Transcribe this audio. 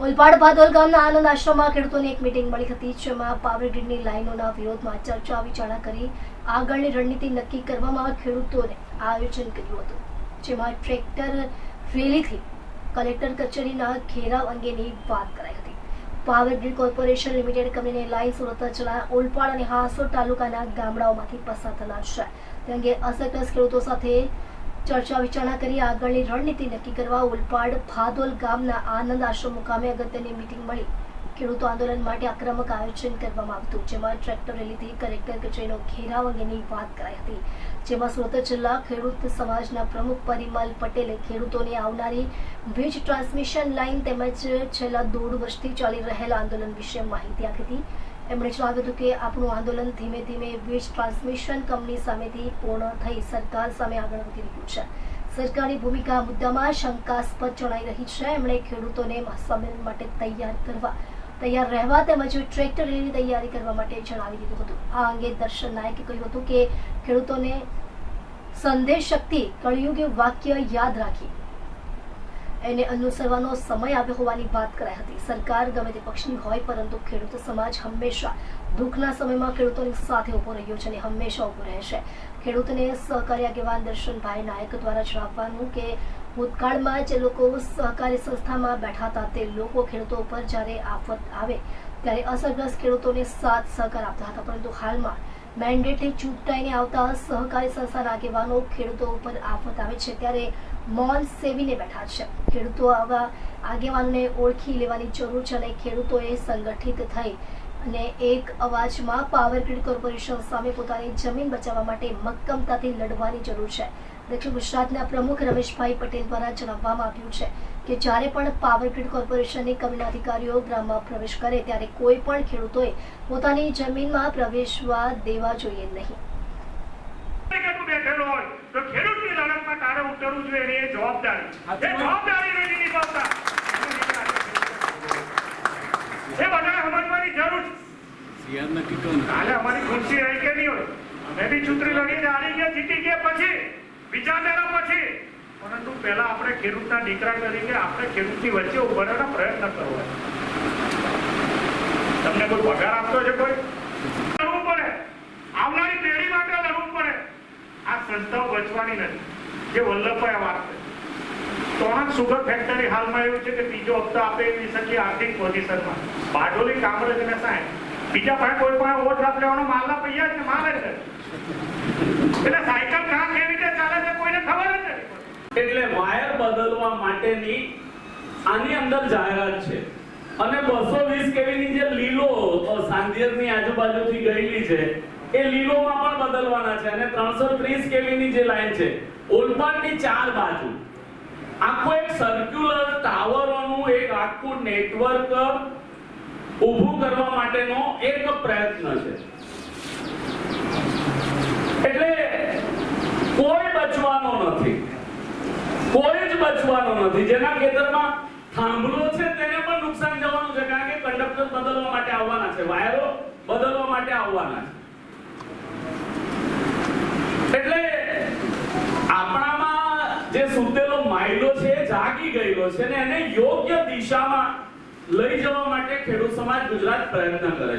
ઓલપાડ ભાદોલ ગામના આનંદ આશ્રમમાં ખેડૂતોની એક મીટિંગ મળી હતી, જેમાં પાવર ગ્રીડની લાઇનોના વિરોધમાં ચર્ચા વિચારણા કરી આગળની રણનીતિ નક્કી કરવામાં ખેડૂતોને આયોજન કર્યું હતું, જેમાં ટ્રેક્ટર રેલીથી કલેક્ટર કચેરીના ઘેરાવ અંગેની વાત કરાઈ હતી. પાવર ગ્રીડ કોર્પોરેશન લિમિટેડ કંપનીની લાઈન સુરત જિલ્લા ઓલપાડ અને હાસોર તાલુકાના ગામડાઓમાંથી પસાર થનાર છે તે અંગે અસરગ્રસ્ત ખેડૂતો સાથે ચર્ચા વિચારણા કરી આગળની રણનીતિ નક્કી કરવા ઉલપાડ ભાદોલ ગામના આનંદ આશ્રમ મુકામે અગત્યની મીટિંગ મળી. ખેડૂતો આંદોલન માટે આક્રમક આયોજન કરવામાં આવતું, જેમાં ટ્રેક્ટર રેલીથી કલેક્ટર કચેરીનો ઘેરાવ અંગેની વાત કરાઈ હતી. જેમાં સુરત જિલ્લા ખેડૂત સમાજના પ્રમુખ પરિમલ પટેલે ખેડૂતોને આવનારી વીજ ટ્રાન્સમિશન લાઇન તેમજ છેલ્લા દોઢ વર્ષથી ચાલી રહેલા આંદોલન વિશે માહિતી આપી હતી. એમણે જણાવ્યું હતું કે આપણું આંદોલન ધીમે ધીમે વીજ ટ્રાન્સમિશન કંપની સામેથી પૂર્ણ થઈ સરકાર સામે આગળ વધી રહ્યું છે. સરકારની ભૂમિકા મુદ્દામાં શંકાસ્પદ જણાઈ રહી છે. એમણે ખેડૂતોને સંમેલન માટે તૈયાર કરવા, તૈયાર રહેવા તેમજ ટ્રેક્ટર રેલીની તૈયારી કરવા માટે જણાવી દીધું હતું. આ અંગે દર્શન નાયકે કહ્યું હતું કે ખેડૂતોને સંદેશ શક્તિ, કળિયુગી વાક્ય યાદ રાખી એને અનુસરવાનો સમય આવ્યો હોવાની વાત કરાઈ હતી. સરકાર ગમે તે પક્ષની હોય, પરંતુ ખેડૂત સમાજ હંમેશા દુઃખના સમયમાં ખેડૂતોની સાથે ઊભો રહ્યો છે અને હંમેશા ઊભો રહેશે. ખેડૂતને સહકારી આગેવાન દર્શનભાઈ નાયક દ્વારા જણાવવાનું કે, ભૂતકાળમાં જે લોકો સહકારી સંસ્થામાં બેઠા હતા, તે લોકો ખેડૂતો ઉપર જ્યારે આફત આવે, ત્યારે અસરગ્રસ્ત ખેડૂતોને સાથ સહકાર આપતા હતા. પરંતુ હાલમાં મેન્ડેટથી ચૂંટાઈને આવતા સહકારી સંસ્થાના આગેવાનો ખેડૂતો ઉપર આફત આવે છે ત્યારે મૌન સેવીને બેઠા છે. ખેડૂતો આવા આગેવાનોને ઓળખી લેવાની જરૂર છે અને ખેડૂતોએ સંગઠિત થઈ અને એક અવાજમાં પાવર કોર્પોરેશન સામે પોતાની જમીન બચાવવા માટે મક્કમતાથી લડવાની જરૂર છે. દક્ષિણ ગુજરાતના પ્રમુખ રમેશભાઈ પટેલ દ્વારા જણાવવામાં આવ્યું છે કે જ્યારે પણ પાવર ગ્રીડ કોર્પોરેશનની કમીના અધિકારીઓ ગ્રામમાં પ્રવેશ કરે ત્યારે કોઈ પણ ખેડૂતોએ પોતાની જમીનમાં પ્રવેશવા દેવા જોઈએ નહીં. બેઠેલો હોય તો ખેડૂતની લડતમાં તારે ઉતરવું જોઈએ એ જવાબદારી. એ જવાબદારી નથી નિભાવતા. એ બધાએ સમજવાની જરૂર છે. નક્કી કહું કાલે અમારી ખુરશી રહી કે નહીં હોય? અમે બી ચૂંટણી લડીને હારી ગયા જીતી ગયા પછી. વિચારધારા પછી. પરંતુ પહેલા આપણે ખેડૂતના દીકરા તરીકે આપણે ખેડૂતની વચ્ચે ઊભા પ્રયત્ન કરવો. તમને કોઈ પગાર આપતો છે કોઈ? લડવું પડે. આવનારી પેઢી માટે લડવું પડે. આ સંસ્થાઓ બચવાની નથી. જે વલ્લભભાઈ વાત છે ત્રણ સુગર ફેક્ટરી હાલમાં એવું છે કે બીજો હપ્તો આપે એવી શકીએ આર્થિક પોઝિશનમાં. બારડોલી કામરેજ અને સાહેબ બીજા પાસે કોઈ પણ ઓછ લેવાનો માલના પૈયા ને, માલે છે એટલે સાયકલ કાં કેવી રીતે ચાલે છે કોઈને ખબર જ નથી એટલે વાયર બદલવા માટેની આની અંદર જાહેરાત છે. અને બસો વીસ કેવીની જે લીલો સાંધિયરની આજુબાજુથી ગયેલી છે, એ લીલોમાં પણ બદલવાના છે અને ત્રણસો ત્રીસ કેવીની જે લાઈન છે, ઓલપાડની ચાર બાજુ. આખો એક સર્ક્યુલર ટાવરોનું એક આખું નેટવર્ક ઊભું કરવા માટેનો એક પ્રયત્ન છે. એટલે કોઈ બચવાનો નથી કોઈ જ બચવાનો નથી. જેના ખેતરમાં થાંભલો છે તેને પણ નુકસાન જવાનું છે કારણ કે કંડક્ટર બદલવા માટે આવવાના છે. વાયરો બદલવા માટે આવવાના છે. એટલે આપણામાં જે સુતેલો માયલો છે જાગી ગયેલો છે ને એને યોગ્ય દિશામાં લઈ જવા માટે ખેડૂત સમાજ ગુજરાત પ્રયત્ન કરે છે.